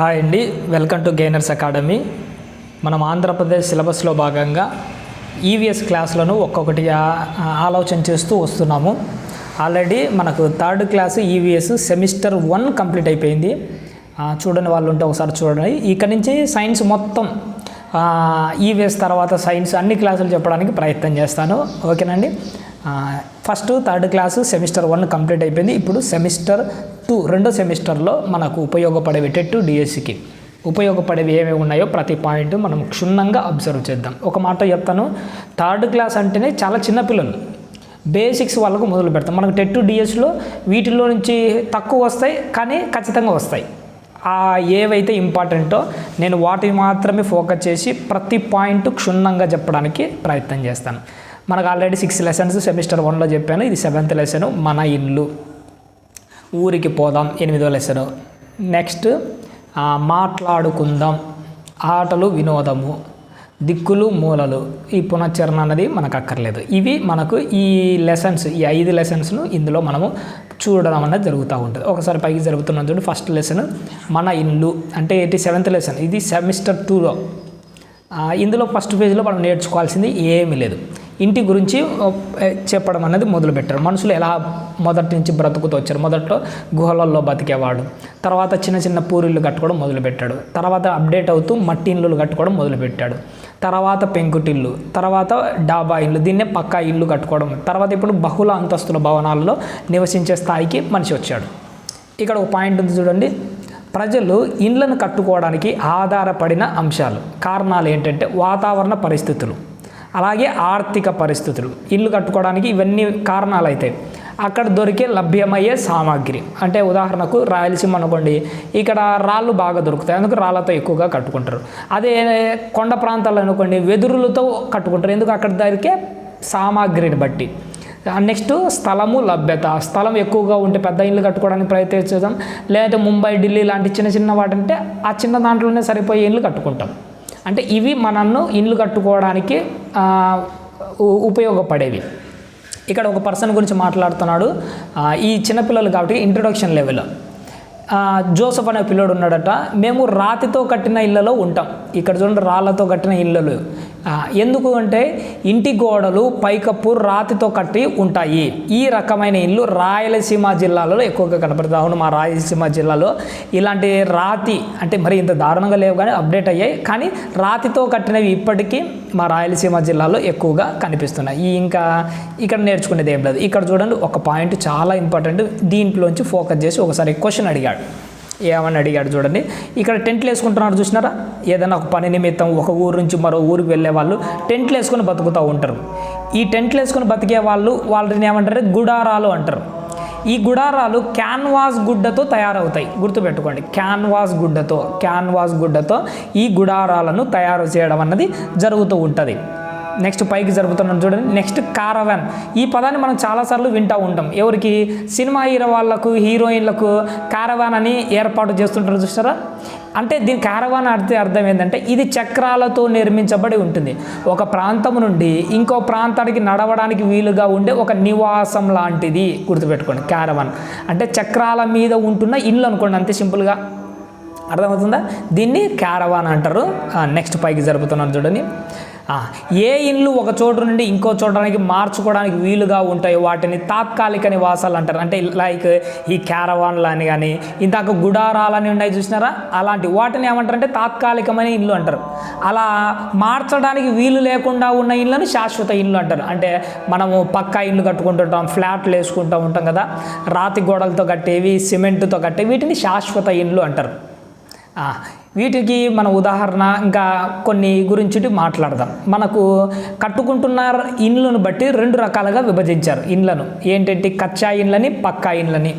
Hi అండి. Welcome to gainers academy. మనం ఆంధ్రప్రదేశ్ సిలబస్లో భాగంగా ఈవీఎస్ క్లాసులను ఒక్కొక్కటి ఆలోచన చేస్తూ వస్తున్నాము. ఆల్రెడీ మనకు third class EVS semester one complete అయిపోయింది. చూడని వాళ్ళు ఉంటే ఒకసారి చూడండి. ఇక్కడ నుంచి సైన్స్ మొత్తం ఈవీఎస్ తర్వాత సైన్స్ అన్ని క్లాసులు చెప్పడానికి ప్రయత్నం చేస్తాను. ఓకేనండి? First third class semester one complete అయిపోయింది. ఇప్పుడు సెమిస్టర్ టూ రెండో సెమిస్టర్లో మనకు ఉపయోగపడేవి డిఎస్సికి. ఉపయోగపడేవి ఏమేమి ఉన్నాయో ప్రతి పాయింట్ మనం క్షుణ్ణంగా అబ్జర్వ్ చేద్దాం. ఒక మాట చెప్తాను. థర్డ్ క్లాస్ అంటేనే చాలా చిన్న పిల్లలు. బేసిక్స్ వాళ్ళకు మొదలు పెడతాం. మనకు టెట్ డిఎస్లో వీటిలో నుంచి తక్కువ వస్తాయి కానీ ఖచ్చితంగా వస్తాయి. ఆ ఏవైతే ఇంపార్టెంటో నేను వాటిని మాత్రమే ఫోకస్ చేసి ప్రతి పాయింట్ క్షుణ్ణంగా చెప్పడానికి ప్రయత్నం చేస్తాను. మనకు ఆల్రెడీ సిక్స్ లెసన్స్ సెమిస్టర్ వన్లో చెప్పాను. ఇది సెవెంత్ లెసన్ మన ఇల్లు. ఊరికి పోదాం ఎనిమిదో లెసను నెక్స్ట్ మాట్లాడుకుందాం. ఆటలు వినోదము. దిక్కులు మూలలు. ఈ పునశ్చరణ అనేది మనకు అక్కర్లేదు. ఇవి మనకు ఈ లెసన్స్ ఈ ఐదు లెసన్స్ను ఇందులో మనము చూడడం అనేది జరుగుతూ ఉంటుంది. ఒకసారి పైకి జరుగుతున్న చూడు ఫస్ట్ లెసన్ మన ఇల్లు. అంటే ఏంటి? సెవెంత్ లెసన్ ఇది సెమిస్టర్ టూలో ఇందులో ఫస్ట్ పేజ్లో మనం నేర్చుకోవాల్సింది ఏమీ లేదు. ఇంటి గురించి చెప్పడం అనేది మొదలుపెట్టారు. మనుషులు ఎలా మొదటి నుంచి బ్రతుకుతూ వచ్చారు? మొదట్లో గుహలలో బతికేవాడు. తర్వాత చిన్న చిన్న పూరిళ్ళు కట్టుకోవడం మొదలుపెట్టాడు. తర్వాత అప్డేట్ అవుతూ మట్టి ఇల్లులు కట్టుకోవడం మొదలుపెట్టాడు. తర్వాత పెంకుటిల్లు తర్వాత డాబా ఇల్లు దీన్నే పక్కా ఇల్లు కట్టుకోవడం. తర్వాత ఇప్పుడు బహుళ అంతస్తుల భవనాల్లో నివసించే స్థాయికి మనిషి వచ్చాడు. ఇక్కడ ఒక పాయింట్ ఉంది చూడండి. ప్రజలు ఇండ్లను కట్టుకోవడానికి ఆధారపడిన అంశాలు. కారణాలు ఏంటంటే వాతావరణ పరిస్థితులు. అలాగే ఆర్థిక పరిస్థితులు ఇల్లు కట్టుకోవడానికి ఇవన్నీ కారణాలు అవుతాయి అక్కడ దొరికే లభ్యమయ్యే సామాగ్రి. అంటే ఉదాహరణకు రాయలసీమ అనుకోండి ఇక్కడ రాళ్ళు బాగా దొరుకుతాయి అందుకు రాళ్ళతో ఎక్కువగా కట్టుకుంటారు. అదే కొండ ప్రాంతాల్లో అనుకోండి వెదురులతో కట్టుకుంటారు ఎందుకు అక్కడ దొరికే సామాగ్రిని బట్టి. నెక్స్ట్ స్థలము లభ్యత. స్థలం ఎక్కువగా ఉంటే పెద్ద ఇల్లు కట్టుకోవడానికి ప్రయత్నించుదాం లేదంటే ముంబై ఢిల్లీ లాంటి చిన్న చిన్న వాటంటే ఆ చిన్న దాంట్లోనే సరిపోయే ఇల్లు కట్టుకుంటాం. అంటే ఇవి మనల్ని ఇల్లు కట్టుకోవడానికి ఉపయోగపడేవి. ఇక్కడ ఒక పర్సన్ గురించి మాట్లాడుతున్నాడు. ఈ చిన్నపిల్లలు కాబట్టి ఇంట్రొడక్షన్ లెవెల్ జోసఫ్ అనే పిల్లోడు ఉన్నాడట. మేము రాతితో కట్టిన ఇళ్ళలో ఉంటాం. ఇక్కడ చూడండి రాళ్ళతో కట్టిన ఇళ్ళలు. ఎందుకు అంటే ఇంటి గోడలు పైకప్పు రాతితో కట్టి ఉంటాయి. ఈ రకమైన ఇల్లు రాయలసీమ జిల్లాలో ఎక్కువగా కనపడుతుంది అవును మా రాయలసీమ జిల్లాలో ఇలాంటి రాతి అంటే మరి ఇంత దారుణంగా లేవు కానీ అప్డేట్ అయ్యాయి. కానీ రాతితో కట్టినవి ఇప్పటికీ మా రాయలసీమ జిల్లాలో ఎక్కువగా కనిపిస్తున్నాయి. ఈ ఇంకా ఇక్కడ నేర్చుకునేది ఏం లేదు. ఇక్కడ చూడండి ఒక పాయింట్ చాలా ఇంపార్టెంట్. దీంట్లోంచి ఫోకస్ చేసి ఒకసారి క్వశ్చన్ అడిగాడు. ఏమని అడిగాడు చూడండి. ఇక్కడ టెంట్లు వేసుకుంటున్నారు చూసినారా? ఏదైనా ఒక పని నిమిత్తం ఒక ఊరు నుంచి మరో ఊరికి వెళ్ళే వాళ్ళు టెంట్లు వేసుకొని బతుకుతూ ఉంటారు. ఈ టెంట్లు వేసుకొని బతికే వాళ్ళు వాళ్ళని ఏమంటారు? గుడారాలు అంటారు. ఈ గుడారాలు క్యాన్వాస్ గుడ్డతో తయారవుతాయి. గుర్తుపెట్టుకోండి. క్యాన్వాస్ గుడ్డతో క్యాన్వాస్ గుడ్డతో ఈ గుడారాలను తయారు చేయడం అన్నది జరుగుతూ ఉంటుంది. నెక్స్ట్ పైకి జరుపుతున్నాం చూడండి. నెక్స్ట్ కారవాన్ ఈ పదాన్ని మనం చాలాసార్లు వింటూ ఉంటాం. ఎవరికి సినిమా హీరో వాళ్ళకు హీరోయిన్లకు కారవాన్ అని ఏర్పాటు చేస్తుంటారు చూస్తారా? అంటే దీని కారవాన్ అర్థం అర్థం ఏంటంటే ఇది చక్రాలతో నిర్మించబడి ఉంటుంది. ఒక ప్రాంతం నుండి ఇంకో ప్రాంతానికి నడవడానికి వీలుగా ఉండే ఒక నివాసం లాంటిది గుర్తుపెట్టుకోండి. కారవాన్ అంటే చక్రాల మీద ఉంటున్న ఇల్లు అనుకోండి అంతే సింపుల్గా. అర్థమవుతుందా? దీన్ని క్యారవాన్ అంటారు. నెక్స్ట్ పైకి జరుపుతున్నాను చూడండి. ఏ ఇల్లు ఒక చోటు నుండి ఇంకో చోటానికి మార్చుకోవడానికి వీలుగా ఉంటాయో వాటిని తాత్కాలిక నివాసాలు అంటారు. అంటే లైక్ ఈ క్యారవాన్లు అని కానీ ఇందాక గుడారాలని ఉన్నాయి చూసినారా? అలాంటి వాటిని ఏమంటారంటే తాత్కాలికమైన ఇల్లు అంటారు. అలా మార్చడానికి వీలు లేకుండా ఉన్న ఇళ్ళను శాశ్వత ఇల్లు అంటారు. అంటే మనము పక్కా ఇల్లు కట్టుకుంటుంటాం ఫ్లాట్లు వేసుకుంటూ ఉంటాం కదా. రాతి గోడలతో కట్టేవి సిమెంట్తో కట్టేవి వీటిని శాశ్వత ఇల్లు అంటారు. వీటికి మన ఉదాహరణ ఇంకా కొన్ని గురించి మాట్లాడదాం. మనకు కట్టుకుంటున్న ఇండ్లను బట్టి రెండు రకాలుగా విభజించారు ఇండ్లను. ఏంటంటే కచ్చా ఇండ్లని పక్కా ఇండ్లని.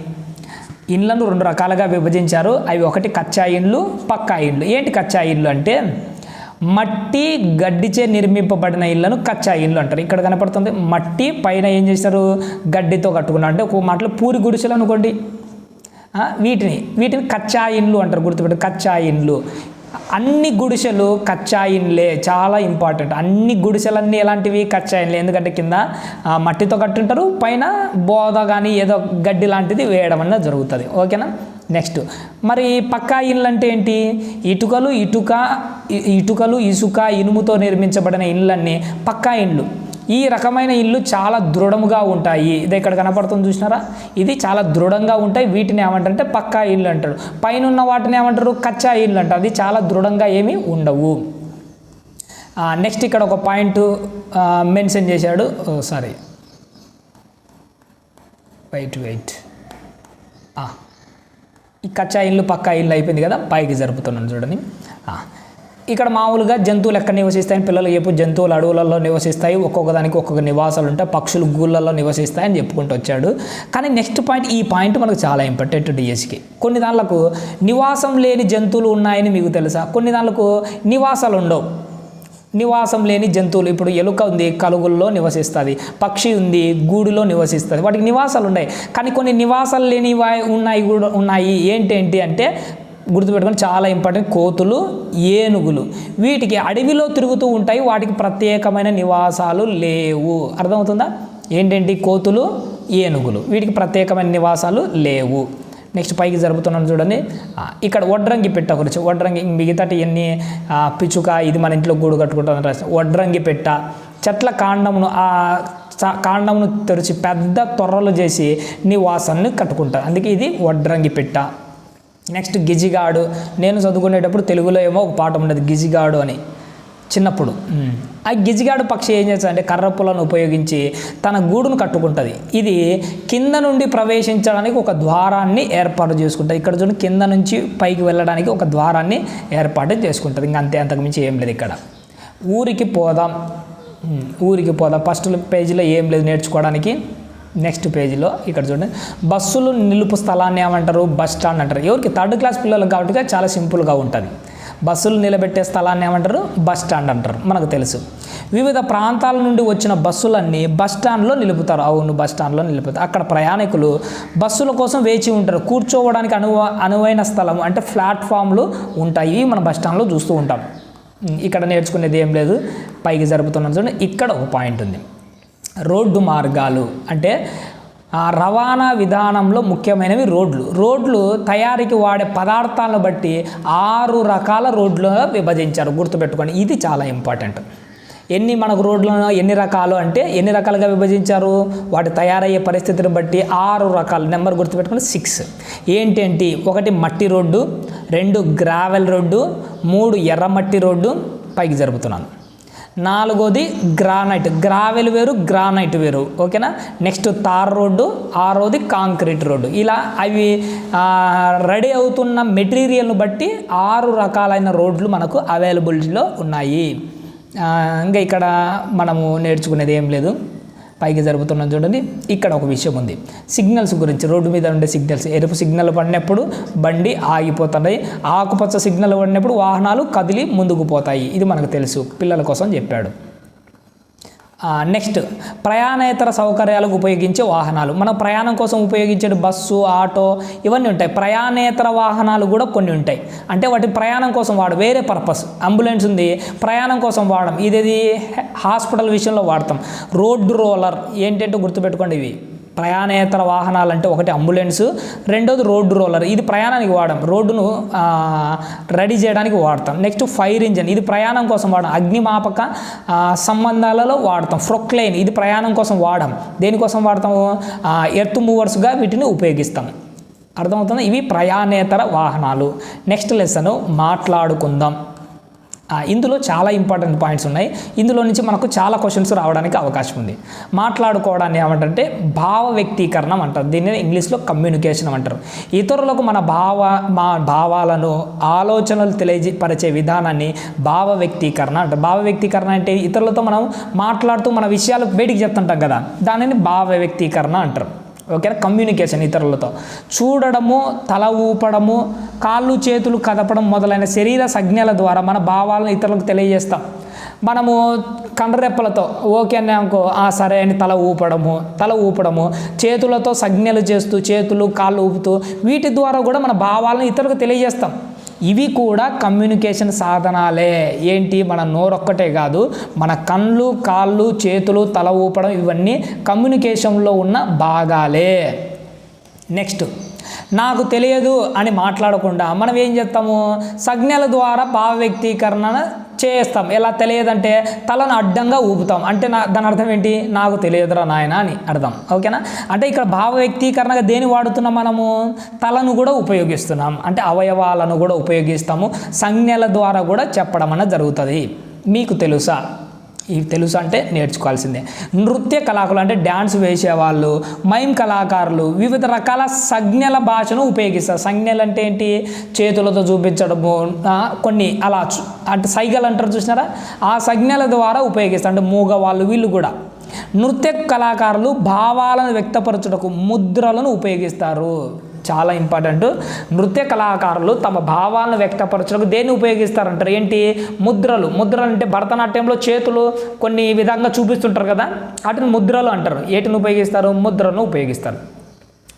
ఇండ్లను రెండు రకాలుగా విభజించారు. అవి ఒకటి కచ్చా ఇండ్లు పక్కా ఇండ్లు. ఏంటి కచ్చా ఇల్లు అంటే మట్టి గడ్డిచే నిర్మింపబడిన ఇళ్ళను కచ్చా ఇల్లు అంటారు. ఇక్కడ కనపడుతుంది. మట్టి పైన ఏం చేశారు? గడ్డితో కట్టుకున్నారు. అంటే ఒక మాటలో పూరి గుడిసెలు అనుకోండి. వీటిని వీటిని కచ్చా ఇండ్లు అంటారు గుర్తుపెట్టు కచ్చా ఇండ్లు అన్ని గుడిసెలు కచ్చా ఇండ్లే చాలా ఇంపార్టెంట్ అన్ని గుడిసెలన్నీ ఎలాంటివి? కచ్చా ఇండ్లే ఎందుకంటే కింద ఆ, మట్టితో కట్టుంటారు పైన బోద కానీ ఏదో గడ్డి లాంటిది వేయడం అన్నది జరుగుతుంది. ఓకేనా? నెక్స్ట్ మరి పక్కా ఇళ్ళు అంటే ఏంటి? ఇటుకలు ఇటుక ఇటుకలు ఇసుక ఇనుముతో నిర్మించబడిన ఇళ్ళన్నీ పక్కా ఇండ్లు ఈ రకమైన ఇల్లు చాలా దృఢముగా ఉంటాయి. ఇది ఇక్కడ కనపడుతుంది చూసినారా? ఇది చాలా దృఢంగా ఉంటాయి. వీటిని ఏమంటారంటే పక్కా ఇల్లు అంటారు. పైన ఉన్న వాటిని ఏమంటారు? కచ్చా ఇల్లు అంటారు. అది చాలా దృఢంగా ఏమీ ఉండవు. నెక్స్ట్ ఇక్కడ ఒక పాయింట్ మెన్షన్ చేశాడు. సారీ వెయిట్ వెయిట్ ఈ కచ్చా ఇల్లు పక్కా ఇల్లు అయిపోయింది కదా? పైకి జరుపుతున్నాను చూడండి. ఇక్కడ మామూలుగా జంతువులు ఎక్కడ నివసిస్తాయని పిల్లలు చెప్పు జంతువులు అడవులలో నివసిస్తాయి ఒక్కొక్క దానికి ఒక్కొక్క నివాసాలు ఉంటాయి పక్షులు గూళ్ళల్లో నివసిస్తాయని చెప్పుకుంటూ వచ్చాడు. కానీ నెక్స్ట్ పాయింట్ ఈ పాయింట్ మనకు చాలా ఇంపార్టెంట్ డిఎస్కి కొన్ని దానిలకు నివాసం లేని జంతువులు ఉన్నాయని మీకు తెలుసా? కొన్ని దానిలకు నివాసాలు ఉండవు. నివాసం లేని జంతువులు ఇప్పుడు ఎలుక ఉంది కలుగుల్లో నివసిస్తుంది పక్షి ఉంది గూడులో నివసిస్తుంది వాటికి నివాసాలు ఉన్నాయి. కానీ కొన్ని నివాసాలు లేని ఉన్నాయి కూడా ఉన్నాయి. ఏంటేంటి అంటే గుర్తుపెట్టుకొని చాలా ఇంపార్టెంట్ కోతులు ఏనుగులు. వీటికి అడవిలో తిరుగుతూ ఉంటాయి వాటికి ప్రత్యేకమైన నివాసాలు లేవు. అర్థమవుతుందా? ఏంటంటే కోతులు? ఏనుగులు. వీటికి ప్రత్యేకమైన నివాసాలు లేవు. నెక్స్ట్ పైకి జరుపుతున్నాను చూడండి. ఇక్కడ వడ్రంగి పెట్ట గురించి. వడ్రంగి మిగతాటి ఎన్ని పిచ్చుక ఇది మన ఇంట్లో గూడు కట్టుకుంటాను రాసి. వడ్రంగి పెట్ట. చెట్ల కాండమును ఆ కాండమును తెరిచి పెద్ద తొర్రలు చేసి నివాసాన్ని కట్టుకుంటారు. అందుకే ఇది వడ్రంగి పెట్ట. నెక్స్ట్ గిజిగాడు. నేను చదువుకునేటప్పుడు తెలుగులో ఏమో ఒక పాట ఉండేది గిజిగాడు అని. చిన్నప్పుడు. ఉమ్. ఆ గిజిగాడు పక్షి ఏం చేస్తుందంటే కర్రపులను ఉపయోగించి తన గూడును కట్టుకుంటుంది. ఇది కింద నుండి ప్రవేశించడానికి ఒక ద్వారాన్ని ఏర్పాటు చేసుకుంటుంది. ఇక్కడ చూడండి కింద నుంచి పైకి వెళ్ళడానికి ఒక ద్వారాన్ని ఏర్పాటు చేసుకుంటుంది. ఇంకా అంతే అంతకుమించి ఏం లేదు ఇక్కడ. ఊరికి పోదాం. ఉమ్, ఊరికి పోదాం. ఫస్ట్ పేజీలో ఏం లేదు నేర్చుకోవడానికి. నెక్స్ట్ పేజీలో ఇక్కడ చూడండి. బస్సులు నిలుపు స్థలాన్ని ఏమంటారు? బస్ స్టాండ్ అంటారు. ఎవరికి? థర్డ్ క్లాస్ పిల్లలకు కాబట్టి చాలా సింపుల్గా ఉంటుంది. బస్సులు నిలబెట్టే స్థలాన్ని ఏమంటారు? బస్ స్టాండ్ అంటారు. మనకు తెలుసు. వివిధ ప్రాంతాల నుండి వచ్చిన బస్సులన్నీ బస్ స్టాండ్లో నిలుపుతారు. అవును బస్ స్టాండ్లో నిలుపుతారు. అక్కడ ప్రయాణికులు బస్సుల కోసం వేచి ఉంటారు. కూర్చోవడానికి అనువ అనువైన స్థలం అంటే ప్లాట్ఫామ్లు ఉంటాయి. మనం మన బస్ స్టాండ్లో చూస్తూ ఉంటాం. ఇక్కడ నేర్చుకునేది ఏం లేదు. పైకి జరుపుతున్నాం చూడండి. ఇక్కడ ఒక పాయింట్ ఉంది. రోడ్డు మార్గాలు అంటే ఆ రవాణా విధానంలో ముఖ్యమైనవి రోడ్లు. రోడ్లు తయారీకి వాడే పదార్థాలను బట్టి ఆరు రకాల రోడ్లుగా విభజించారు. గుర్తుపెట్టుకోండి ఇది చాలా ఇంపార్టెంట్. ఎన్ని మనకు రోడ్లను ఎన్ని రకాలు అంటే ఎన్ని రకాలుగా విభజించారు? వాటి తయారయ్యే పరిస్థితిని బట్టి ఆరు రకాలు. నెంబర్ గుర్తుపెట్టుకుని సిక్స్. ఏంటేంటి? ఒకటి మట్టి రోడ్డు రెండు గ్రావెల్ రోడ్డు మూడు ఎర్రమట్టి రోడ్డు పైకి జరుపుతున్నాను. నాలుగోది గ్రానైట్. గ్రావెల్ వేరు గ్రానైట్ వేరు. ఓకేనా? నెక్స్ట్ తార్ రోడ్డు ఆరోది కాంక్రీట్ రోడ్డు. ఇలా అవి రెడీ అవుతున్న మెటీరియల్ను బట్టి ఆరు రకాలైన రోడ్లు మనకు అవైలబిలిటీలో ఉన్నాయి. ఇంకా ఇక్కడ మనము నేర్చుకునేది ఏం లేదు. పైకి జరుపుతున్నాం చూడండి. ఇక్కడ ఒక విషయం ఉంది. సిగ్నల్స్ గురించి రోడ్డు మీద ఉండే సిగ్నల్స్. ఎరుపు సిగ్నల్ పడినప్పుడు బండి ఆగిపోతున్నాయి ఆకుపచ్చ సిగ్నల్ పడినప్పుడు వాహనాలు కదిలి ముందుకు పోతాయి. ఇది మనకు తెలుసు. పిల్లల కోసం చెప్పాడు. నెక్స్ట్ ప్రయాణేతర సౌకర్యాలకు ఉపయోగించే వాహనాలు. మనం ప్రయాణం కోసం ఉపయోగించే బస్సు ఆటో ఇవన్నీ ఉంటాయి. ప్రయాణేతర వాహనాలు కూడా కొన్ని ఉంటాయి. అంటే వాటి ప్రయాణం కోసం వాడు వేరే పర్పస్. అంబులెన్స్ ఉంది. ప్రయాణం కోసం వాడడం. ఇదేది? హాస్పిటల్ విషయంలో వాడతాం. Road roller. ఏంటంటే గుర్తుపెట్టుకోండి ఇవి. ప్రయాణేతర వాహనాలు అంటే ఒకటి అంబులెన్స్ రెండోది రోడ్డు రోలర్. ఇది ప్రయాణానికి వాడడం. రోడ్డును రెడీ చేయడానికి వాడతాం. Next fire engine. ఇది ప్రయాణం కోసం వాడడం. అగ్నిమాపక సంబంధాలలో వాడతాం. ఫ్రొక్లైన్ ఇది ప్రయాణం కోసం వాడడం. దేనికోసం వాడతాము? ఎర్త్ మూవర్స్గా వీటిని ఉపయోగిస్తాం. అర్థమవుతుంది? ఇవి ప్రయాణేతర వాహనాలు. నెక్స్ట్ లెసన్ మాట్లాడుకుందాం. ఇందులో చాలా ఇంపార్టెంట్ పాయింట్స్ ఉన్నాయి. ఇందులో నుంచి మనకు చాలా క్వశ్చన్స్ రావడానికి అవకాశం ఉంది. మాట్లాడుకోవడాన్ని ఏమంటే భావ వ్యక్తీకరణం అంటారు. దీన్ని ఇంగ్లీష్లో కమ్యూనికేషన్ అంటారు. ఇతరులకు మన భావ మా భావాలను ఆలోచనలు తెలియపరిచే విధానాన్ని భావ వ్యక్తీకరణ అంటారు. భావ వ్యక్తీకరణ అంటే ఇతరులతో మనం మాట్లాడుతూ మన విషయాలు బయటికి చెప్తుంటాం కదా. దానిని భావ వ్యక్తీకరణ అంటారు. ఓకేనా? కమ్యూనికేషన్ ఇతరులతో. చూడడము తల ఊపడము కాళ్ళు చేతులు కదపడం మొదలైన శరీర సంజ్ఞల ద్వారా మన భావాలను ఇతరులకు తెలియజేస్తాం. మనము కండరెప్పలతో ఓకే అని అనుకో ఆ సరే అని తల ఊపడము తల ఊపడము చేతులతో సంజ్ఞలు చేస్తూ చేతులు కాళ్ళు ఊపుతూ వీటి ద్వారా కూడా మన భావాలను ఇతరులకు తెలియజేస్తాం. ఇవి కూడా కమ్యూనికేషన్ సాధనాలే. ఏంటి? మన నోరొక్కటే కాదు మన కళ్ళు కాళ్ళు చేతులు తల ఊపడం ఇవన్నీ కమ్యూనికేషన్లో ఉన్న భాగాలే. నెక్స్ట్. నాకు తెలియదు అని మాట్లాడకుండా మనం ఏం చేస్తాము సంజ్ఞల ద్వారా భావ వ్యక్తీకరణ చేస్తాం. ఎలా తెలియదంటే తలను అడ్డంగా ఊపుతాం. అంటే నా దాని అర్థం ఏంటి? నాకు తెలియదురా నాయన అని అర్థం. ఓకేనా? అంటే ఇక్కడ భావ వ్యక్తీకరణగా దేని వాడుతున్నాం మనము? తలను కూడా ఉపయోగిస్తున్నాం. అంటే అవయవాలను కూడా ఉపయోగిస్తాము. సంజ్ఞల ద్వారా కూడా చెప్పడం అనేది జరుగుతుంది. మీకు తెలుసా? ఇవి తెలుసు అంటే నేర్చుకోవాల్సిందే. నృత్య కళాకులు అంటే డ్యాన్స్ వేసేవాళ్ళు మైమ్ కళాకారులు వివిధ రకాల సంజ్ఞల భాషను ఉపయోగిస్తారు. సంజ్ఞలు అంటే ఏంటి? చేతులతో చూపించడము కొన్ని అలా అంటే సైగలు అంటారు చూసినారా? ఆ సంజ్ఞల ద్వారా ఉపయోగిస్తారు. అంటే మూగ వాళ్ళు వీళ్ళు కూడా. నృత్య కళాకారులు భావాలను వ్యక్తపరచుటకు ముద్రలను ఉపయోగిస్తారు. చాలా ఇంపార్టెంట్ నృత్య కళాకారులు తమ భావాలను వ్యక్తపరచడానికి దేన్ని ఉపయోగిస్తారంటారు? ఏంటి? ముద్రలు. ముద్రలు అంటే భరతనాట్యంలో చేతులు కొన్ని విధంగా చూపిస్తుంటారు కదా? వాటిని ముద్రలు అంటారు. ఏటిని ఉపయోగిస్తారు? ముద్రను ఉపయోగిస్తారు.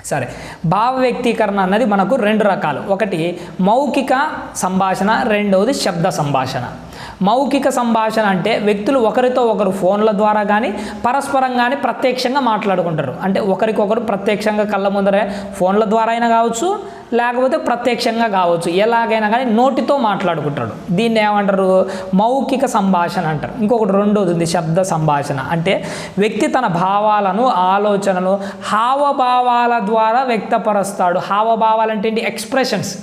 సరే. భావ వ్యక్తీకరణ అన్నది మనకు రెండు రకాలు. ఒకటి మౌఖిక సంభాషణ. రెండవది శబ్ద సంభాషణ. మౌఖిక సంభాషణ అంటే వ్యక్తులు ఒకరితో ఒకరు ఫోన్ల ద్వారా కానీ పరస్పరం కానీ ప్రత్యక్షంగా మాట్లాడుకుంటారు. అంటే ఒకరికొకరు ప్రత్యక్షంగా కళ్ళ ముందరే ఫోన్ల ద్వారా అయినా కావచ్చు లేకపోతే ప్రత్యక్షంగా కావచ్చు ఎలాగైనా కానీ నోటితో మాట్లాడుకుంటాడు. దీన్ని ఏమంటారు? మౌఖిక సంభాషణ అంటారు. ఇంకొకటి రెండోది ఉంది శబ్ద సంభాషణ. అంటే వ్యక్తి తన భావాలను ఆలోచనలు హావభావాల ద్వారా వ్యక్తపరుస్తాడు. హావభావాలు అంటే ఏంటి? ఎక్స్ప్రెషన్స్.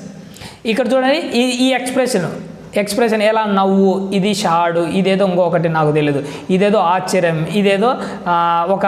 ఇక్కడ చూడండి ఈ ఈ ఎక్స్ప్రెషన్. ఎక్స్ప్రెషన్ ఎలా నవ్వు ఇది షాడు ఇదేదో ఇంకొకటి నాకు తెలియదు ఇదేదో ఆశ్చర్యం ఇదేదో ఒక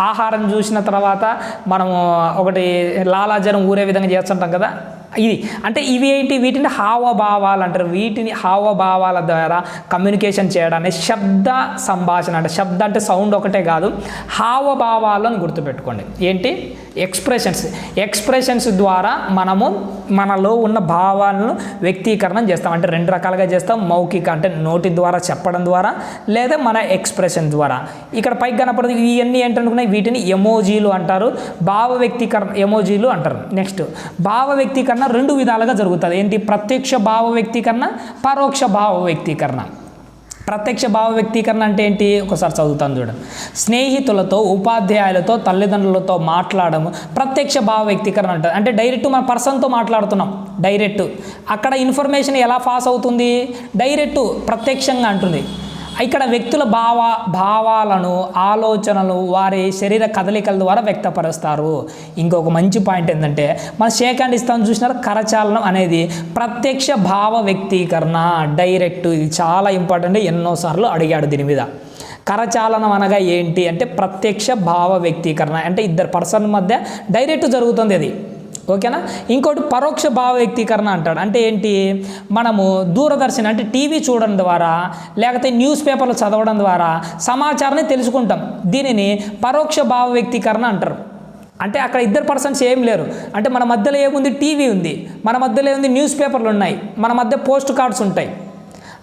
ఆహారం చూసిన తర్వాత మనము ఒకటి లాలాజలం ఊరే విధంగా చేస్తుంటాం కదా? ఇది. అంటే ఇవి ఏంటి? వీటిని హావభావాలు అంటారు. వీటిని హావభావాల ద్వారా కమ్యూనికేషన్ చేయడాన్ని శబ్ద సంభాషణ అంటే శబ్ద అంటే సౌండ్ ఒకటే కాదు. హావభావాలను గుర్తుపెట్టుకోండి. ఏంటి? ఎక్స్ప్రెషన్స్. ఎక్స్ప్రెషన్స్ ద్వారా మనము మనలో ఉన్న భావాలను వ్యక్తీకరణం చేస్తాం. అంటే రెండు రకాలుగా చేస్తాం. మౌఖిక అంటే నోటి ద్వారా చెప్పడం ద్వారా లేదా మన ఎక్స్ప్రెషన్ ద్వారా. ఇక్కడ పైకి కనపడదు. ఇవన్నీ ఏంటనుకున్నాయి వీటిని ఎమోజీలు అంటారు. భావ వ్యక్తీకరణ ఎమోజీలు అంటారు. నెక్స్ట్ భావ వ్యక్తీకరణ రెండు విధాలుగా జరుగుతుంది. ఏంటి? ప్రత్యక్ష భావ వ్యక్తీకరణ పరోక్ష భావ వ్యక్తీకరణ. ప్రత్యక్ష భావ వ్యక్తీకరణ అంటే ఏంటి? ఒకసారి చదువుతాను చూడండి స్నేహితులతో ఉపాధ్యాయులతో తల్లిదండ్రులతో మాట్లాడము ప్రత్యక్ష భావ వ్యక్తీకరణ అంటారు. అంటే డైరెక్ట్ మన పర్సన్తో మాట్లాడుతున్నాం. డైరెక్ట్. అక్కడ ఇన్ఫర్మేషన్ ఎలా పాస్ అవుతుంది? డైరెక్ట్ ప్రత్యక్షంగా అంటుంది. ఇక్కడ వ్యక్తుల భావ భావాలను ఆలోచనలు వారి శరీర కదలికల ద్వారా వ్యక్తపరుస్తారు. ఇంకొక మంచి పాయింట్ ఏంటంటే మన షేక్ హ్యాండ్ ఇస్తాం చూసినారు కరచాలనం అనేది ప్రత్యక్ష భావ వ్యక్తీకరణ. డైరెక్ట్ ఇది చాలా ఇంపార్టెంట్ ఎన్నోసార్లు అడిగాడు దీని మీద. కరచాలనం అనగా ఏంటి అంటే ప్రత్యక్ష భావ వ్యక్తీకరణ. అంటే ఇద్దరు పర్సన్ మధ్య డైరెక్ట్ జరుగుతుంది అది. ఓకేనా? ఇంకోటి పరోక్ష భావ వ్యక్తీకరణ అంటాడు. అంటే ఏంటి? మనము దూరదర్శన్ అంటే టీవీ చూడడం ద్వారా లేకపోతే న్యూస్ పేపర్లు చదవడం ద్వారా సమాచారాన్ని తెలుసుకుంటాం. దీనిని పరోక్ష భావ వ్యక్తీకరణ అంటారు. అంటే అక్కడ ఇద్దరు పర్సన్స్ ఏం లేరు. అంటే మన మధ్యలో ఏముంది? టీవీ ఉంది. మన మధ్యలో ఏముంది? న్యూస్ పేపర్లు ఉన్నాయి. మన మధ్య పోస్ట్ కార్డ్స్ ఉంటాయి.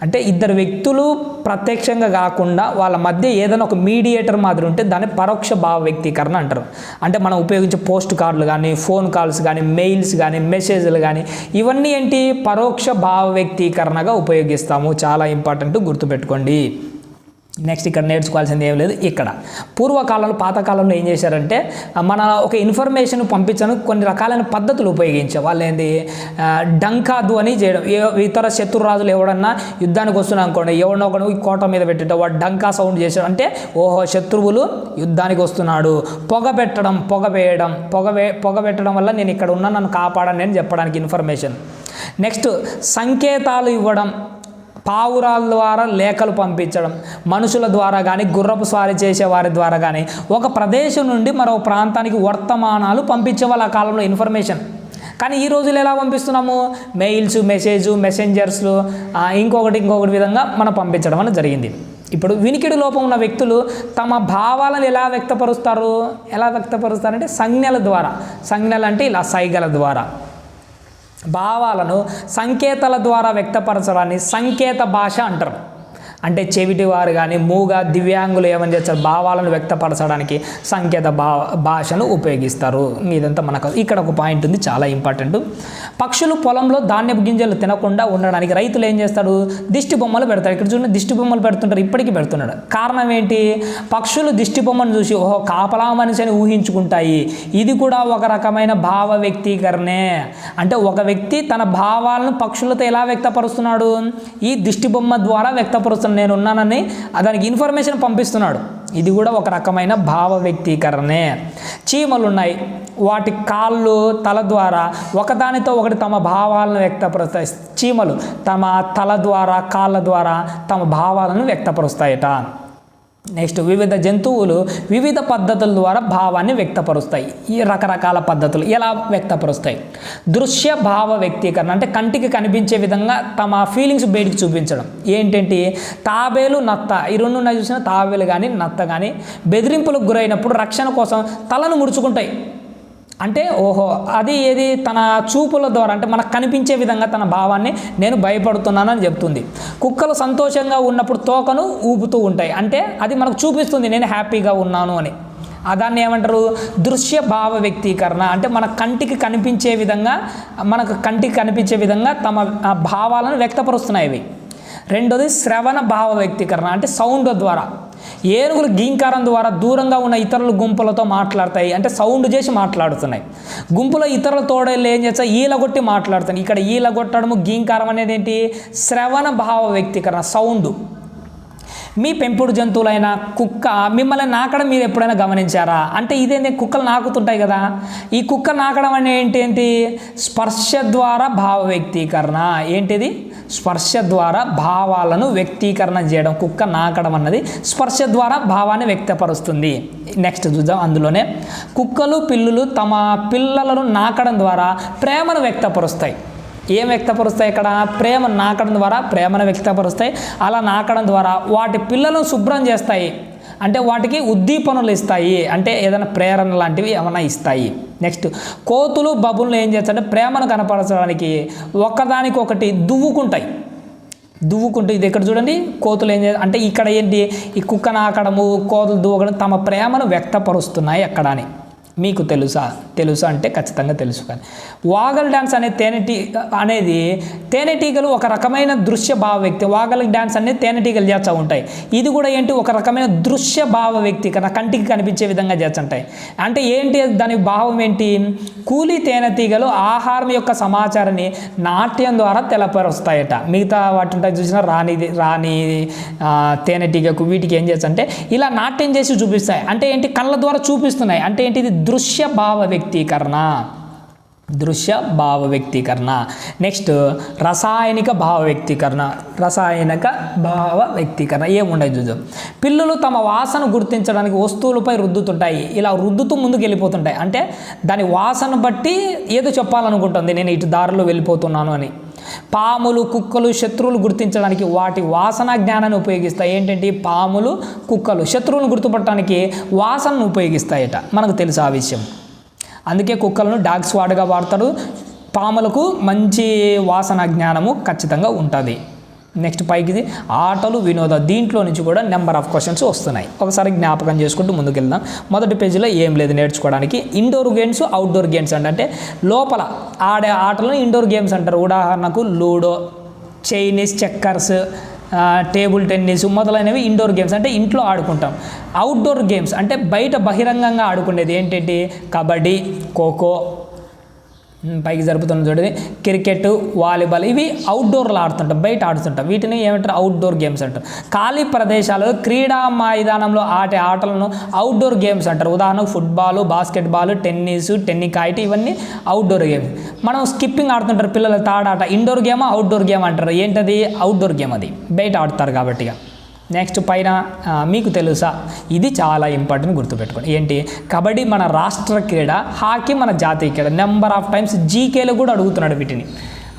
అంటే ఇద్దరు వ్యక్తులు ప్రత్యక్షంగా కాకుండా వాళ్ళ మధ్య ఏదైనా ఒక మీడియేటర్ మాదిరి ఉంటే దాన్ని పరోక్ష భావ వ్యక్తీకరణ అంటారు. అంటే మనం ఉపయోగించే పోస్ట్ కార్డులు కానీ ఫోన్ కాల్స్ కానీ మెయిల్స్ కానీ మెసేజ్లు కానీ ఇవన్నీ ఏంటి? పరోక్ష భావ వ్యక్తీకరణగా ఉపయోగిస్తాము. చాలా ఇంపార్టెంట్ గుర్తుపెట్టుకోండి. నెక్స్ట్ ఇక్కడ నేర్చుకోవాల్సింది ఏం లేదు ఇక్కడ. పూర్వకాలంలో పాతకాలంలో ఏం చేశారంటే మన ఒక ఇన్ఫర్మేషన్ పంపించడానికి కొన్ని రకాలైన పద్ధతులు ఉపయోగించే వాళ్ళు ఏంది డంకా డంకాదు అని చేయడం. ఇతర ఇతర శత్రురాజులు ఎవడన్నా యుద్ధానికి వస్తున్నా అనుకోండి ఎవడన్నా ఒకడు కోట మీద పెట్టడం వాడు డంకా సౌండ్ చేశాడు అంటే ఓహో శత్రువులు యుద్ధానికి వస్తున్నాడు. పొగ పెట్టడం పొగ వేయడం పొగ వే పొగ పెట్టడం వల్ల నేను ఇక్కడ ఉన్నా నన్ను కాపాడని అని చెప్పడానికి ఇన్ఫర్మేషన్ నెక్స్ట్ సంకేతాలు ఇవ్వడం. పావురాల ద్వారా లేఖలు పంపించడం మనుషుల ద్వారా కానీ గుర్రపు స్వారీ చేసే వారి ద్వారా కానీ ఒక ప్రదేశం నుండి మరో ప్రాంతానికి వర్తమానాలు పంపించే వాళ్ళ ఆ కాలంలో ఇన్ఫర్మేషన్. కానీ ఈ రోజులు ఎలా పంపిస్తున్నాము? మెయిల్స్ మెసేజ్ మెసెంజర్స్లు ఇంకొకటి ఇంకొకటి విధంగా మనం పంపించడం అనేది జరిగింది. ఇప్పుడు వినికిడి లోపం ఉన్న వ్యక్తులు తమ భావాలను ఎలా వ్యక్తపరుస్తారు? ఎలా వ్యక్తపరుస్తారంటే సంజ్ఞల ద్వారా. సంజ్ఞలు అంటే ఇలా సైగల ద్వారా. భావాలను సంకేతాల ద్వారా వ్యక్తపరచడాన్ని సంకేత భాష అంటారు. అంటే చెవిటివారు కానీ మూగ దివ్యాంగులు ఏమని చేస్తారు? భావాలను వ్యక్తపరచడానికి సంకేత భావ భాషను ఉపయోగిస్తారు. ఇదంతా మనకు ఇక్కడ ఒక పాయింట్ ఉంది చాలా ఇంపార్టెంట్ పక్షులు పొలంలో ధాన్యపు గింజలు తినకుండా ఉండడానికి రైతులు ఏం చేస్తాడు దిష్టి బొమ్మలు పెడతారు. ఇక్కడ చూడండి దిష్టి బొమ్మలు పెడుతుంటారు. ఇప్పటికీ పెడుతున్నాడు. కారణం ఏంటి? పక్షులు దిష్టి బొమ్మను చూసి ఓహో కాపలా మనిషి అని ఊహించుకుంటాయి. ఇది కూడా ఒక రకమైన భావ వ్యక్తీకరణే. అంటే ఒక వ్యక్తి తన భావాలను పక్షులతో ఎలా వ్యక్తపరుస్తున్నాడు? ఈ దిష్టి బొమ్మ ద్వారా వ్యక్తపరుస్తున్నాడు నేను ఉన్నానని దానికి ఇన్ఫర్మేషన్ పంపిస్తున్నాడు. ఇది కూడా ఒక రకమైన భావ వ్యక్తీకరణే. చీమలు ఉన్నాయి వాటి కాళ్ళు తల ద్వారా ఒకదానితో ఒకటి తమ భావాలను వ్యక్తపరుస్తాయి. చీమలు తమ తల ద్వారా కాళ్ళ ద్వారా తమ భావాలను వ్యక్తపరుస్తాయట. నెక్స్ట్ వివిధ జంతువులు వివిధ పద్ధతుల ద్వారా భావాన్ని వ్యక్తపరుస్తాయి. ఈ రకరకాల పద్ధతులు ఎలా వ్యక్తపరుస్తాయి? దృశ్య భావ వ్యక్తీకరణ అంటే కంటికి కనిపించే విధంగా తమ ఫీలింగ్స్ బయటికి చూపించడం. ఏంటంటే తాబేలు నత్త ఈ రెండు చూసిన తాబేలు కానీ నత్త కానీ బెదిరింపులకు గురైనప్పుడు రక్షణ కోసం తలను ముడుచుకుంటాయి. అంటే ఓహో అది ఏది? తన చూపుల ద్వారా అంటే మనకు కనిపించే విధంగా తన భావాన్ని నేను భయపడుతున్నానని చెప్తుంది. కుక్కలు సంతోషంగా ఉన్నప్పుడు తోకను ఊపుతూ ఉంటాయి. అంటే అది మనకు చూపిస్తుంది నేను హ్యాపీగా ఉన్నాను అని. దాన్ని ఏమంటారు? దృశ్య భావ వ్యక్తీకరణ. అంటే మన కంటికి కనిపించే విధంగా మనకు కంటికి కనిపించే విధంగా తమ ఆ భావాలను వ్యక్తపరుస్తున్నాయి ఇవి. రెండోది శ్రవణ భావ వ్యక్తీకరణ. అంటే సౌండ్ ద్వారా. ఏనుగులు గీంకారం ద్వారా దూరంగా ఉన్న ఇతరుల గుంపులతో మాట్లాడతాయి. అంటే సౌండ్ చేసి మాట్లాడుతున్నాయి. గుంపులో ఇతరుల తోడేళ్ళు ఏం చేస్తాయి? ఈలగొట్టి మాట్లాడుతున్నాయి. ఇక్కడ ఈలగొట్టడము గీంకారం అనేది ఏంటి శ్రవణ భావ వ్యక్తీకరణ సౌండ్. మీ పెంపుడు జంతువులైన కుక్క మిమ్మల్ని నాకడం మీరు ఎప్పుడైనా గమనించారా? అంటే ఇదేంటి కుక్కలు నాకుతుంటాయి కదా. ఈ కుక్క నాకడం అనే ఏంటి స్పర్శ ద్వారా భావ వ్యక్తీకరణ. ఏంటిది? స్పర్శ ద్వారా భావాలను వ్యక్తీకరణ చేయడం. కుక్క నాకడం అన్నది స్పర్శ ద్వారా భావాన్ని వ్యక్తపరుస్తుంది. నెక్స్ట్ చూద్దాం అందులోనే. కుక్కలు పిల్లులు తమ పిల్లలను నాకడం ద్వారా ప్రేమను వ్యక్తపరుస్తాయి. ఏం వ్యక్తపరుస్తాయి ఇక్కడ? ప్రేమ నాకడం ద్వారా ప్రేమను వ్యక్తపరుస్తాయి. అలా నాకడం ద్వారా వాటి పిల్లలను శుభ్రం చేస్తాయి. అంటే వాటికి ఉద్దీపనలు ఇస్తాయి. అంటే ఏదైనా ప్రేరణ లాంటివి ఏమైనా ఇస్తాయి. నెక్స్ట్ కోతులు బబుల్ని ఏం చేస్తాయంటే ప్రేమను కనపరచడానికి ఒకదానికొకటి దువ్వుకుంటాయి. దువ్వుకుంటూ ఇది ఇక్కడ చూడండి? కోతులు ఏం చేస్తాయి అంటే ఇక్కడ ఏంటి? ఈ కుక్క నాకడము కోతులు దువ్వకడం తమ ప్రేమను వ్యక్తపరుస్తున్నాయి అక్కడ అని. మీకు తెలుసా? తెలుసు అంటే ఖచ్చితంగా తెలుసు కానీ. వాగల్ డ్యాన్స్ అనే తేనెటీ అనేది తేనెటీగలు ఒక రకమైన దృశ్య భావ వ్యక్తి. వాగల్ డ్యాన్స్ అనేది తేనెటీగలు చేస్తూ ఉంటాయి. ఇది కూడా ఏంటి? ఒక రకమైన దృశ్య భావ వ్యక్తి వ్యక్తీకరణ కంటికి కనిపించే విధంగా చేస్తుంటాయి. అంటే ఏంటి? దాని భావం ఏంటి? కూలి తేనెటీగలు ఆహారం యొక్క సమాచారాన్ని నాట్యం ద్వారా తెలపరుస్తాయట. మిగతా వాటి ఉంటాయి చూసిన రాణి రాణి తేనెటీగకు వీటికి ఏం చేస్తా అంటే ఇలా నాట్యం చేసి చూపిస్తాయి. అంటే ఏంటి? కళ్ళ ద్వారా చూపిస్తున్నాయి. అంటే ఏంటి? ఇది దృశ్య భావ వ్యక్తి. వ్యక్తీకరణ. దృశ్య భావ వ్యక్తీకరణ. నెక్స్ట్ రసాయనిక భావ వ్యక్తీకరణ. రసాయనిక భావ వ్యక్తీకరణ. ఏముండదు చూద్దాం పిల్లలు తమ వాసన గుర్తించడానికి వస్తువులపై రుద్దుతుంటాయి. ఇలా రుద్దుతూ ముందుకు వెళ్ళిపోతుంటాయి అంటే దాని వాసన బట్టి ఏదో చెప్పాలనుకుంటుంది. నేను ఇటు దారిలో వెళ్ళిపోతున్నాను అని. పాములు కుక్కలు శత్రువులు గుర్తించడానికి వాటి వాసన జ్ఞానాన్ని ఉపయోగిస్తాయి. ఏంటంటే పాములు కుక్కలు శత్రువులను గుర్తుపట్టడానికి వాసనను ఉపయోగిస్తాయట. మనకు తెలుసు ఆ విషయం. అందుకే కుక్కలను డాగ్ స్వాడ్గా వాడతారు. పాములకు మంచి వాసన జ్ఞానము ఖచ్చితంగా ఉంటుంది. నెక్స్ట్ పైకి ఆటలు వినోద దీంట్లో నుంచి కూడా నెంబర్ ఆఫ్ క్వశ్చన్స్ వస్తున్నాయి. ఒకసారి జ్ఞాపకం చేసుకుంటూ ముందుకెళ్దాం. మొదటి పేజీలో ఏం లేదు నేర్చుకోవడానికి. ఇండోర్ గేమ్స్ అవుట్డోర్ గేమ్స్ అంటే లోపల ఆడే ఆటలను ఇండోర్ గేమ్స్ అంటారు. ఉదాహరణకు ludo Chinese checkers table tennis మొదలైనవి ఇండోర్ గేమ్స్ అంటే ఇంట్లో ఆడుకుంటాం. అవుట్డోర్ గేమ్స్ అంటే బయట బహిరంగంగా ఆడుకునేది ఏంటంటే కబడ్డీ ఖోఖో పైకి జరుపుతున్న చూడండి. క్రికెట్ వాలీబాల్ ఇవి అవుట్డోర్లో ఆడుతుంటాం బయట ఆడుతుంటాం. వీటిని ఏమంటారు? అవుట్డోర్ గేమ్స్ అంటారు. ఖాళీ ప్రదేశాలు క్రీడా మైదానంలో ఆడే ఆటలను అవుట్డోర్ గేమ్స్ అంటారు. ఉదాహరణకు ఫుట్బాల్ బాస్కెట్బాల్ టెన్నిస్ టెన్నికాయిట్ ఇవన్నీ అవుట్డోర్ గేమ్స్ మనం స్కిప్పింగ్ ఆడుతుంటారు పిల్లలు తాడాట. ఇండోర్ గేమ్ అవుట్డోర్ గేమ్ అంటారు. ఏంటది? అవుట్డోర్ గేమ్ అది. బయట ఆడతారు కాబట్టి ఇక. నెక్స్ట్ పైన మీకు తెలుసా? ఇది చాలా ఇంపార్టెంట్ గుర్తుపెట్టుకోండి. ఏంటి? కబడ్డీ మన రాష్ట్ర క్రీడ హాకీ మన జాతీయ క్రీడ. నెంబర్ ఆఫ్ టైమ్స్ జీకేలో కూడా అడుగుతున్నాడు వీటిని.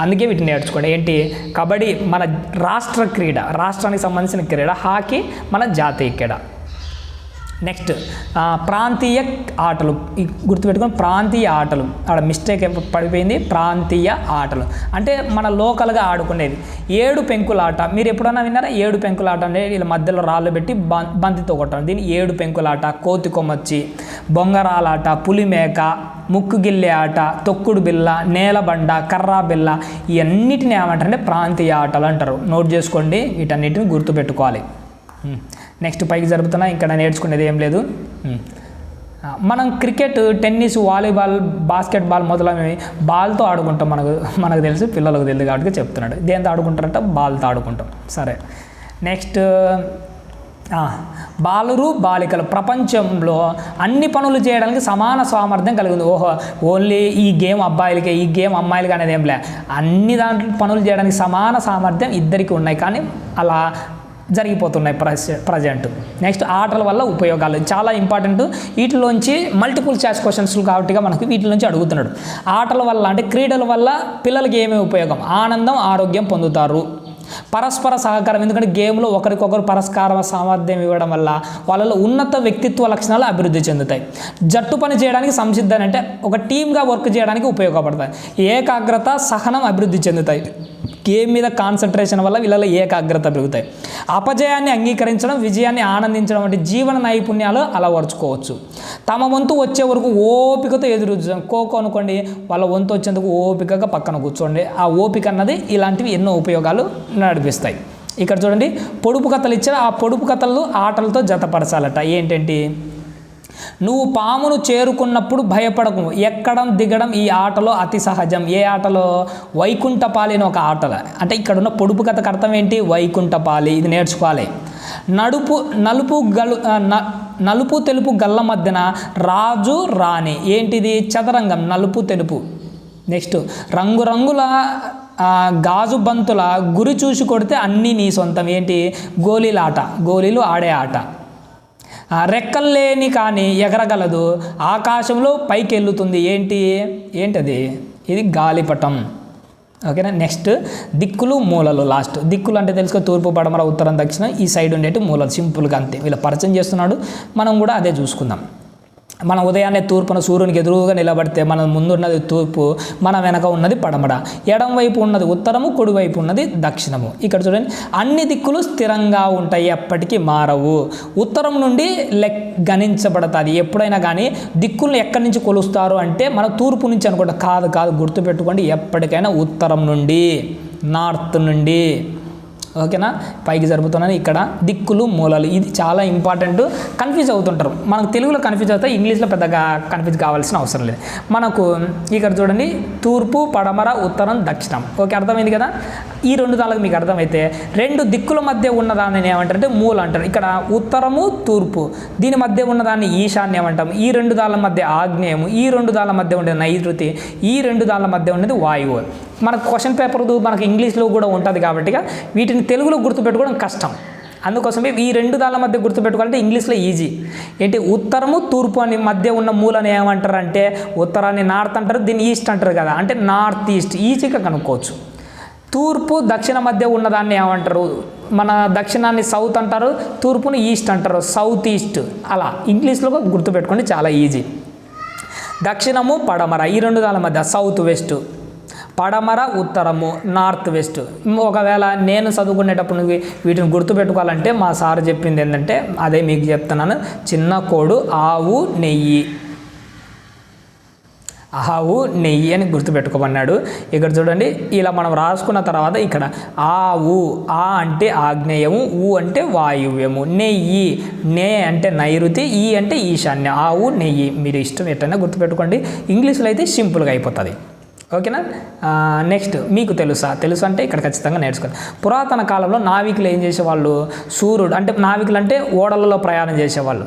అందుకే వీటిని నేర్చుకోండి. ఏంటి? కబడ్డీ మన రాష్ట్ర క్రీడ రాష్ట్రానికి సంబంధించిన క్రీడ హాకీ మన జాతీయ క్రీడ. నెక్స్ట్ ప్రాంతీయ ఆటలు. ఈ గుర్తుపెట్టుకొని ప్రాంతీయ ఆటలు. ఆడ మిస్టేక్ పడిపోయింది? ప్రాంతీయ ఆటలు. అంటే మన లోకల్గా ఆడుకునేది. ఏడు పెంకులాట మీరు ఎప్పుడన్నా విన్నారా? ఏడు పెంకులాట అంటే వీళ్ళ మధ్యలో రాళ్ళు పెట్టి బం- బంతితో కొట్టడం. దీన్ని ఏడు పెంకులాట కోతి కొమ్మచ్చి బొంగరాలాట పులిమేక ముక్కుగిల్లే ఆట తొక్కుడు బిల్ల నేలబండ కర్రా బిల్ల ఇవన్నిటిని ఏమంటారంటే ప్రాంతీయ ఆటలు అంటారు. నోట్ చేసుకోండి వీటన్నిటిని గుర్తుపెట్టుకోవాలి. ఉమ్. నెక్స్ట్ పైకి జరుపుతున్నా ఇక్కడ నేర్చుకునేది ఏం లేదు. మనం క్రికెట్ టెన్నిస్ వాలీబాల్ బాస్కెట్బాల్ మొదలైనవి బాల్తో ఆడుకుంటాం మనకు మనకు తెలుసు పిల్లలకు తెలియదు కాబట్టి చెప్తున్నాడు. దేంతో ఆడుకుంటారంట? బాల్తో ఆడుకుంటాం. సరే. నెక్స్ట్ బాలురు బాలికలు ప్రపంచంలో అన్ని పనులు చేయడానికి సమాన సామర్థ్యం కలిగి ఉంది ఓహో ఓన్లీ ఈ గేమ్ అబ్బాయిలకే ఈ గేమ్ అమ్మాయిలకి అనేది ఏం లే. అన్ని దాంట్లో పనులు చేయడానికి సమాన సామర్థ్యం ఇద్దరికి ఉన్నాయి. కానీ అలా జరిగిపోతున్నాయి ప్రజెంట్. నెక్స్ట్ ఆటల వల్ల ఉపయోగాలు చాలా ఇంపార్టెంట్. వీటిలోంచి మల్టిపుల్ చాయిస్ క్వశ్చన్స్ కాబట్టి మనకు వీటి నుంచి అడుగుతున్నాడు. ఆటల వల్ల అంటే క్రీడల వల్ల పిల్లలకి ఏమేమి ఉపయోగం? ఆనందం ఆరోగ్యం పొందుతారు. పరస్పర సహకారం. ఎందుకంటే గేమ్లో ఒకరికొకరు పరస్కార సామర్థ్యం ఇవ్వడం వల్ల వాళ్ళలో ఉన్నత వ్యక్తిత్వ లక్షణాలు అభివృద్ధి చెందుతాయి. జట్టు పని చేయడానికి సంసిద్ధం అంటే ఒక టీమ్గా వర్క్ చేయడానికి ఉపయోగపడతాయి. ఏకాగ్రత సహనం అభివృద్ధి చెందుతాయి. గేమ్ మీద కాన్సన్ట్రేషన్ వల్ల వీళ్ళలో ఏకాగ్రత పెరుగుతాయి. అపజయాన్ని అంగీకరించడం విజయాన్ని ఆనందించడం వంటి జీవన నైపుణ్యాలు అలవరుచుకోవచ్చు. తమ వంతు వచ్చే వరకు ఓపికతో ఎదురు కోకో ఖోఖో అనుకోండి వాళ్ళ వంతు వచ్చేందుకు ఓపికగా పక్కన కూర్చోండి. ఆ ఓపిక అన్నది ఇలాంటివి ఎన్నో ఉపయోగాలు నడిపిస్తాయి. ఇక్కడ చూడండి పొడుపు కథలు ఇచ్చారు. ఆ పొడుపు కథలు ఆటలతో జతపరచాలట. ఏంటంటే నువ్వు పామును చేరుకున్నప్పుడు భయపడకు. ఎక్కడం దిగడం ఈ ఆటలో అతి సహజం. ఏ ఆటలో? వైకుంఠపాలి అని ఒక ఆటలో. అంటే ఇక్కడ ఉన్న పొడుపు కథకు అర్థం ఏంటి? వైకుంఠపాలి ఇది నేర్చుకోవాలి. నడుపు నలుపు గలు నలుపు తెలుపు గల్ల మధ్యన రాజు రాణి. ఏంటిది? చదరంగం. నలుపు తెలుపు. నెక్స్ట్. రంగురంగుల గాజు బంతుల గురి చూసి కొడితే అన్నీ నీ సొంతం. ఏంటి? గోళీల ఆట గోళీలు ఆడే ఆట. రెక్కల్లేని కానీ ఎగరగలదు. ఆకాశంలో పైకి వెళ్తుంది ఏంటి? ఏంటది? ఇది గాలిపటం. ఓకేనా? నెక్స్ట్ దిక్కులు మూలలు లాస్ట్. దిక్కులు అంటే తెలుసుకో తూర్పు పడమర ఉత్తరం దక్షిణం ఈ సైడ్ ఉండేటి మూలలు. సింపుల్గా అంతే. వీళ్ళ పరిచయం చేస్తున్నాడు. మనం కూడా అదే చూసుకుందాం. మన ఉదయాన్నే తూర్పున సూర్యునికి ఎదురుగా నిలబడితే మన ముందున్నది తూర్పు మన వెనక ఉన్నది పడమడ. ఎడం వైపు ఉన్నది ఉత్తరము కుడి వైపు ఉన్నది దక్షిణము. ఇక్కడ చూడండి అన్ని దిక్కులు స్థిరంగా ఉంటాయి ఎప్పటికీ మారవు. ఉత్తరం నుండి లెక్ గణించబడతాది. ఎప్పుడైనా కానీ దిక్కులను ఎక్కడి నుంచి కొలుస్తారు అంటే మన తూర్పు నుంచి అనుకుంటా. కాదు కాదు గుర్తుపెట్టుకోండి ఎప్పటికైనా ఉత్తరం నుండి నార్త్ నుండి. ఓకేనా? పైకి జరుపుతున్నాను ఇక్కడ దిక్కులు మూలలు. ఇది చాలా ఇంపార్టెంట్. కన్ఫ్యూజ్ అవుతుంటారు. మనకు తెలుగులో కన్ఫ్యూజ్ అవుతాయి ఇంగ్లీష్లో పెద్దగా కన్ఫ్యూజ్ కావాల్సిన అవసరం లేదు. మనకు ఇక్కడ చూడండి తూర్పు పడమర ఉత్తరం దక్షిణం. ఓకే అర్థమైంది కదా? ఈ రెండు దానికి మీకు అర్థమైతే రెండు దిక్కుల మధ్య ఉన్నదాన్ని ఏమంటారంటే మూల అంటారు. ఇక్కడ ఉత్తరము తూర్పు. దీని మధ్య ఉన్నదాన్ని ఈశాన్యం అంటాం. ఈ రెండు దాళ్ళ మధ్య ఆగ్నేయము ఈ రెండు దాళ్ళ మధ్య ఉండే నైరుతి ఈ రెండు దాళ్ళ మధ్య ఉండేది వాయువు. మనకు క్వశ్చన్ పేపర్ మనకు ఇంగ్లీష్లో కూడా ఉంటుంది కాబట్టి వీటిని తెలుగులో గుర్తుపెట్టుకోవడం కష్టం. అందుకోసమే ఈ రెండు దాళ్ళ మధ్య గుర్తుపెట్టుకోవాలంటే ఇంగ్లీష్లో ఈజీ ఏంటి? ఉత్తరము తూర్పు అని మధ్య ఉన్న మూలని ఏమంటారు అంటే ఉత్తరాన్ని నార్త్ అంటారు దీన్ని ఈస్ట్ అంటారు కదా. అంటే నార్త్ ఈస్ట్ ఈజీగా కనుక్కోవచ్చు. తూర్పు దక్షిణ మధ్య ఉన్నదాన్ని ఏమంటారు? మన దక్షిణాన్ని సౌత్ అంటారు తూర్పుని ఈస్ట్ అంటారు. సౌత్ ఈస్ట్ అలా. ఇంగ్లీష్లో గుర్తుపెట్టుకోండి చాలా ఈజీ దక్షిణము పడమర ఈ రెండు దాని మధ్య సౌత్ వెస్ట్ పడమర ఉత్తరము నార్త్ వెస్ట్. ఒకవేళ నేను చదువుకునేటప్పుడు వీటిని గుర్తుపెట్టుకోవాలంటే మా సార్ చెప్పింది ఏంటంటే అదే మీకు చెప్తున్నాను చిన్న కోడు ఆవు నెయ్యి. ఆవు నెయ్యి అని గుర్తుపెట్టుకోమన్నాడు. ఇక్కడ చూడండి ఇలా మనం రాసుకున్న తర్వాత ఇక్కడ ఆవు ఆ అంటే ఆగ్నేయము ఊ అంటే వాయువ్యము. నెయ్యి నే అంటే నైరుతి ఈ అంటే ఈశాన్య. ఆవు నెయ్యి. మీరు ఇష్టం ఎట్లయినా గుర్తుపెట్టుకోండి. ఇంగ్లీష్లో అయితే సింపుల్గా అయిపోతుంది. ఓకేనా? నెక్స్ట్ మీకు తెలుసా? తెలుసు అంటే ఇక్కడ ఖచ్చితంగా నేర్చుకోండి. పురాతన కాలంలో నావికులు ఏం చేసేవాళ్ళు? సూర్యుడు అంటే నావికులు అంటే ఓడలలో ప్రయాణం చేసేవాళ్ళు.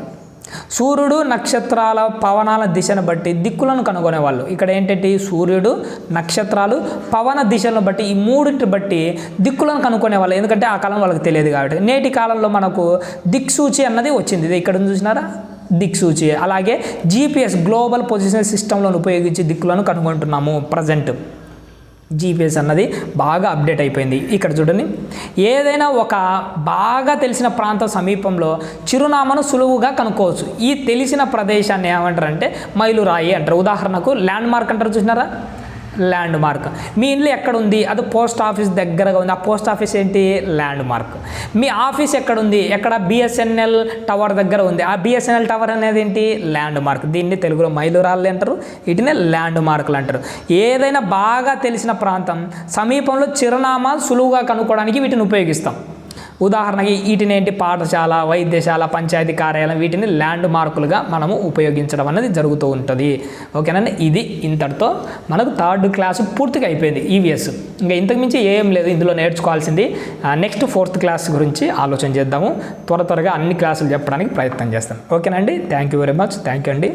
సూర్యుడు నక్షత్రాల పవనాల దిశను బట్టి దిక్కులను కనుగొనేవాళ్ళు. ఇక్కడ ఏంటంటే సూర్యుడు నక్షత్రాలు పవన దిశలను బట్టి ఈ మూడింటి బట్టి దిక్కులను కనుక్కునేవాళ్ళు ఎందుకంటే ఆ కాలం వాళ్ళకి తెలియదు కాబట్టి. నేటి కాలంలో మనకు దిక్సూచి అన్నది వచ్చింది. ఇది ఇక్కడ చూసినారా? దిక్సూచి. అలాగే జీపీఎస్ గ్లోబల్ పొజిషన్ సిస్టంలను ఉపయోగించి దిక్కులను కనుగొంటున్నాము ప్రజెంట్ జీపీఎస్ అన్నది బాగా అప్డేట్ అయిపోయింది. ఇక్కడ చూడండి. ఏదైనా ఒక బాగా తెలిసిన ప్రాంతం సమీపంలో చిరునామాను సులువుగా కనుక్కోవచ్చు. ఈ తెలిసిన ప్రదేశాన్ని ఏమంటారంటే మైలురాయి అంటారు. ఉదాహరణకు ల్యాండ్ మార్క్ అంటారు చూసినారా? ల్యాండ్ మార్క్ మీ ఇల్లు ఎక్కడ ఉంది అది పోస్ట్ ఆఫీస్ దగ్గరగా ఉంది. ఆ పోస్ట్ ఆఫీస్ ఏంటి? ల్యాండ్ మార్క్ మీ ఆఫీస్ ఎక్కడ? ఉంది ఎక్కడ బిఎస్ఎన్ఎల్ టవర్ దగ్గర ఉంది. ఆ బిఎస్ఎన్ఎల్ టవర్ అనేది ఏంటి? ల్యాండ్ మార్క్ దీన్ని తెలుగులో మైలురాళ్ళు అంటారు. వీటిని ల్యాండ్ మార్కులు అంటారు. ఏదైనా బాగా తెలిసిన ప్రాంతం సమీపంలో చిరునామా సులువుగా కనుక్కోవడానికి వీటిని ఉపయోగిస్తాం. ఉదాహరణకి వీటినేంటి పాఠశాల వైద్యశాల పంచాయతీ కార్యాలయం వీటిని ల్యాండ్ మార్కులుగా మనము ఉపయోగించడం అనేది జరుగుతూ ఉంటుంది. ఓకేనండి ఇది ఇంతటితో మనకు థర్డ్ క్లాస్ పూర్తిగా అయిపోయింది ఈవీఎస్ ఇంకా ఇంతకుమించి ఏం లేదు ఇందులో నేర్చుకోవాల్సింది నెక్స్ట్ ఫోర్త్ క్లాస్ గురించి ఆలోచన చేద్దాము. త్వర త్వరగా అన్ని క్లాసులు చెప్పడానికి ప్రయత్నం చేస్తాను ఓకేనండి thank you very much thank you అండి.